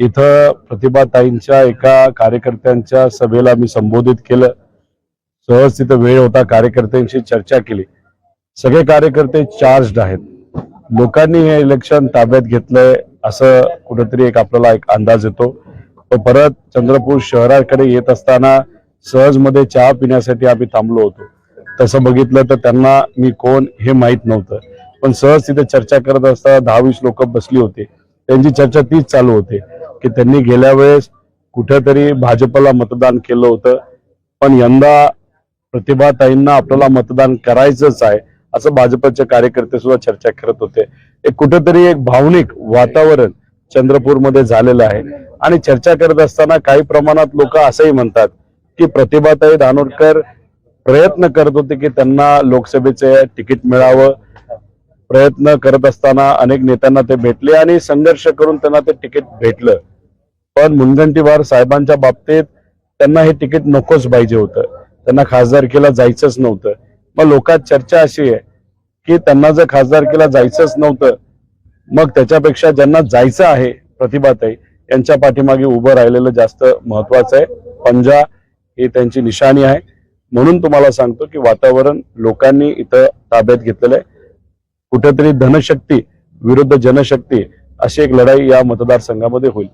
इथं प्रतिभाताईंच्या एका कार्यकर्त्यांच्या सभेला मी संबोधित केलं. सहज तिथं वेळ होता कार्यकर्त्यांशी चर्चा केली. सगळे कार्यकर्ते चार्जड आहेत. लोकांनी हे इलेक्शन ताब्यात घेतलंय असं कुठेतरी एक आपल्याला एक अंदाज येतो. पण परत चंद्रपूर शहराकडे येत असताना सहजमध्ये चहा पिण्यासाठी आम्ही थांबलो होतो. तसं बघितलं तर त्यांना मी कोण हे माहीत नव्हतं. पण सहज तिथे चर्चा करत असताना दहा वीस लोक बसली होती. त्यांची चर्चा तीच चालू होती. की त्यांनी गेल्या वेळेस कुठेतरी भाजपला मतदान केलं होतं. पण यंदा प्रतिभाताईंना आपल्याला मतदान करायचंच आहे असं भाजपचे कार्यकर्ते सुद्धा चर्चा करत होते. एक कुठेतरी एक भावनिक वातावरण चंद्रपूरमध्ये झालेलं आहे. आणि चर्चा करत असताना काही प्रमाणात लोक असंही म्हणतात की प्रतिभाताई धानोरकर प्रयत्न करत होते की त्यांना लोकसभेचे तिकीट मिळावं. प्रयत्न करत असताना अनेक नेत्यांना ते भेटले आणि संघर्ष करून त्यांना ते तिकीट भेटलं. पण मुनगंटीवार साहेबांच्या बाबतीत त्यांना हे तिकीट नकोच पाहिजे होतं. त्यांना खासदारकीला जायचंच नव्हतं. मग लोकात चर्चा अशी आहे की त्यांना जर खासदारकीला जायचंच नव्हतं मग त्याच्यापेक्षा ज्यांना जायचं आहे प्रतिभाताई यांच्या पाठीमागे उभं राहिलेलं जास्त महत्वाचं आहे. पंजा ही त्यांची निशाणी आहे. म्हणून तुम्हाला सांगतो की वातावरण लोकांनी इथं ताब्यात घेतलेलं आहे. कुठेतरी धनशक्ती विरुद्ध जनशक्ती अशी एक लढाई या मतदारसंघामध्ये होईल.